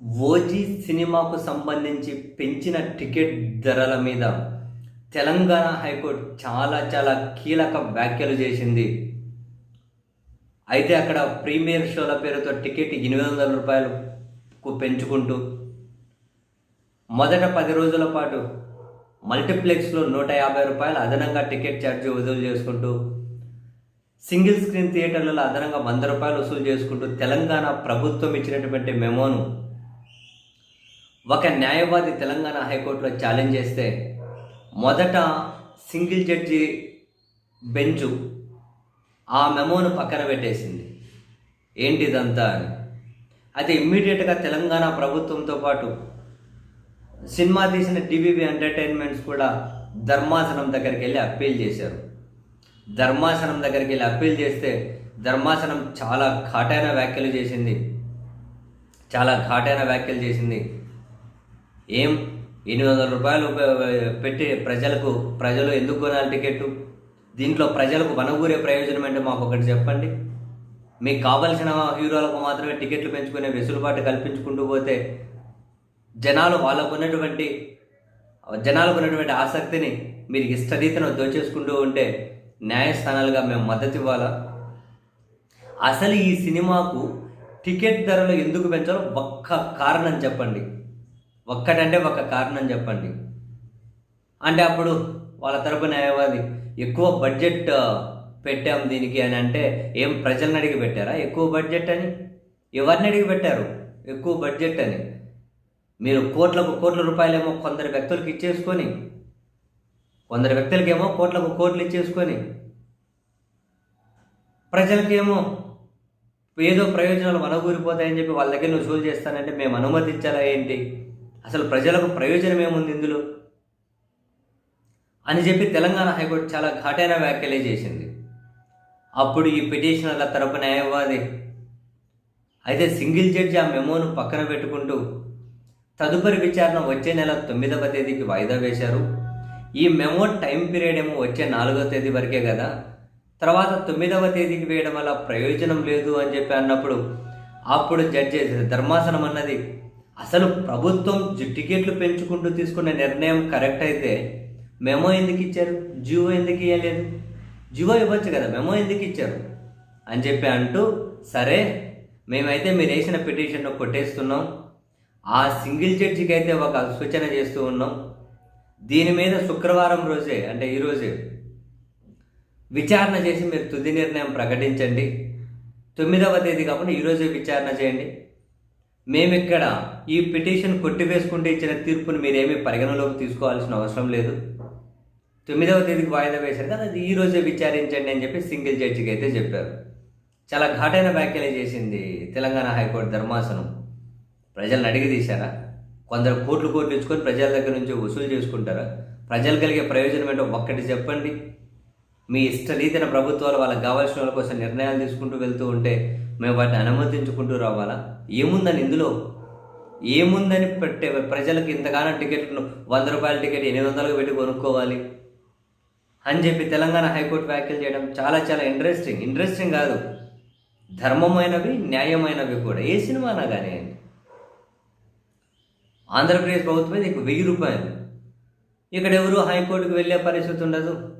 OG సినిమాకు సంబంధించి పెంచిన టికెట్ ధరల మీద తెలంగాణ హైకోర్టు చాలా చాలా కీలక వ్యాఖ్యలు చేసింది. అయితే అక్కడ ప్రీమియర్ షోల పేరుతో టికెట్ ఎనిమిది వందల రూపాయలకు పెంచుకుంటూ మొదట పది రోజుల పాటు మల్టీప్లెక్స్లో నూట యాభై రూపాయలు అదనంగా టికెట్ ఛార్జ్ వసూలు చేసుకుంటూ సింగిల్ స్క్రీన్ థియేటర్లలో అదనంగా వంద రూపాయలు వసూలు చేసుకుంటూ తెలంగాణ ప్రభుత్వం ఇచ్చినటువంటి మెమోను ఒక న్యాయవాది తెలంగాణ హైకోర్టులో ఛాలెంజ్ చేస్తే మొదట సింగిల్ జడ్జి బెంచు ఆ మెమోను పక్కన పెట్టేసింది. ఏంటి ఇదంతా అని. అయితే ఇమ్మీడియట్గా తెలంగాణ ప్రభుత్వంతో పాటు సినిమా తీసిన టీవీబీ ఎంటర్టైన్మెంట్స్ కూడా ధర్మాసనం దగ్గరికి వెళ్ళి అప్పీల్ చేశారు. ధర్మాసనం దగ్గరికి వెళ్ళి అప్పీల్ చేస్తే ధర్మాసనం చాలా ఘాటైన వ్యాఖ్యలు చేసింది. చాలా ఘాటైన వ్యాఖ్యలు చేసింది. ఏం ఎనిమిది వందల రూపాయలు పెట్టి ప్రజలకు ప్రజలు ఎందుకు కొనాలి టికెట్ దీంట్లో ప్రజలకు వనగూరే ప్రయోజనం అంటే మాకు ఒకటి చెప్పండి. మీకు కావలసిన హీరోలకు మాత్రమే టికెట్లు పెంచుకునే వెసులుబాటు కల్పించుకుంటూ పోతే జనాలు వాళ్ళకు ఉన్నటువంటి జనాలకు ఉన్నటువంటి ఆసక్తిని మీరు ఇష్టరీతను దోచేసుకుంటూ ఉంటే న్యాయస్థానాలుగా మేము మద్దతు ఇవ్వాలా? అసలు ఈ సినిమాకు టికెట్ ధరలు ఎందుకు పెంచాలో ఒక్క కారణం చెప్పండి. ఒక్కటంటే ఒక కారణం చెప్పండి. అంటే అప్పుడు వాళ్ళ తరపు న్యాయవాది ఎక్కువ బడ్జెట్ పెట్టాం దీనికి అని అంటే ఏం ప్రజలను అడిగి పెట్టారా? ఎక్కువ బడ్జెట్ అని? ఎవరిని అడిగి పెట్టారు? ఎక్కువ బడ్జెట్ అని. మీరు కోట్లకు కోట్ల రూపాయలేమో కొందరు వ్యక్తులకు ఇచ్చేసుకొని కొందరు వ్యక్తులకేమో కోట్లకు కోట్లు ఇచ్చేసుకొని ప్రజలకేమో ఏదో ప్రయోజనాలు మనగూరిపోతాయని చెప్పి వాళ్ళ దగ్గర నువ్వు వసూలు చేస్తానంటే మేము అనుమతించాలా ఏంటి? అసలు ప్రజలకు ప్రయోజనం ఏముంది ఇందులో? అని చెప్పి తెలంగాణ హైకోర్టు చాలా ఘాటైన వ్యాఖ్యలే చేసింది. అప్పుడు ఈ పిటిషనర్ల తరపు న్యాయవాది అయితే సింగిల్ జడ్జి ఆ మెమోను పక్కన పెట్టుకుంటూ తదుపరి విచారణ వచ్చే నెల తొమ్మిదవ తేదీకి వాయిదా వేశారు. ఈ మెమో టైం పీరియడ్ ఏమో వచ్చే నాలుగవ తేదీ వరకే కదా? తర్వాత తొమ్మిదవ తేదీకి వేయడం వల్ల ప్రయోజనం లేదు అని చెప్పి అన్నప్పుడు అప్పుడు జడ్జి ధర్మాసనం అన్నది అసలు ప్రభుత్వం టికెట్లు పెంచుకుంటూ తీసుకునే నిర్ణయం కరెక్ట్ అయితే మెమో ఎందుకు ఇచ్చారు? జియో ఎందుకు ఇవ్వలేదు జియో ఇవ్వచ్చు కదా మెమో ఎందుకు ఇచ్చారు? అని చెప్పి అంటూ సరే మేమైతే మీరు వేసిన పిటిషన్ను కొట్టేస్తున్నాం. ఆ సింగిల్ జడ్జికి అయితే ఒక సూచన చేస్తూ ఉన్నాం. దీని మీద శుక్రవారం రోజే అంటే ఈరోజే విచారణ చేసి మీరు తుది నిర్ణయం ప్రకటించండి. తొమ్మిదవ తేదీ కాకుండా ఈరోజే విచారణ చేయండి. మేమిక్కడ ఈ పిటిషన్ కొట్టివేసుకుంటే ఇచ్చిన తీర్పును మీరేమీ పరిగణలోకి తీసుకోవాల్సిన అవసరం లేదు. తొమ్మిదవ తేదీకి వాయిదా వేశారు కదా అది ఈ రోజే విచారించండి అని చెప్పి సింగిల్ జడ్జికి అయితే చెప్పారు. చాలా ఘాటైన వ్యాఖ్యలు చేసింది తెలంగాణ హైకోర్టు ధర్మాసనం. ప్రజలను అడిగి తీశారా? కొందరు కోట్లు కోట్లు ఇచ్చుకొని ప్రజల దగ్గర నుంచి వసూలు చేసుకుంటారా? ప్రజలు కలిగే ప్రయోజనం ఏంటో ఒక్కటి చెప్పండి. మీ ఇష్ట రీతిన ప్రభుత్వాలు వాళ్ళకి కావాల్సిన వాళ్ళ కోసం నిర్ణయాలు తీసుకుంటూ వెళ్తూ ఉంటే మేము వాటిని అనుమతించుకుంటూ రావాలా? ఏముందని ఇందులో? ఏముందని పెట్టే ప్రజలకు ఇంతగానో టికెట్ను వంద రూపాయల టికెట్ ఎనిమిది వందలకు పెట్టి కొనుక్కోవాలి? అని చెప్పి తెలంగాణ హైకోర్టు వ్యాఖ్యలు చేయడం చాలా చాలా ఇంట్రెస్టింగ్ ఇంట్రెస్టింగ్ కాదు. ధర్మమైనవి న్యాయమైనవి కూడా. ఏ సినిమానా కానీ ఆంధ్రప్రదేశ్ ప్రభుత్వం నీకు వెయ్యి రూపాయలు. ఇక్కడ ఎవరు హైకోర్టుకు వెళ్ళే పరిస్థితి ఉండదు.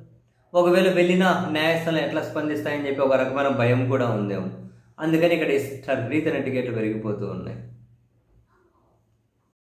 ఒకవేళ వెళ్ళినా న్యాయస్థానం ఎట్లా స్పందిస్తాయని చెప్పి ఒక రకమైన భయం కూడా ఉందేమో. అందుకని ఇక్కడ ఇష్ట రీతిన టికెట్లు పెరిగిపోతూ ఉన్నాయి.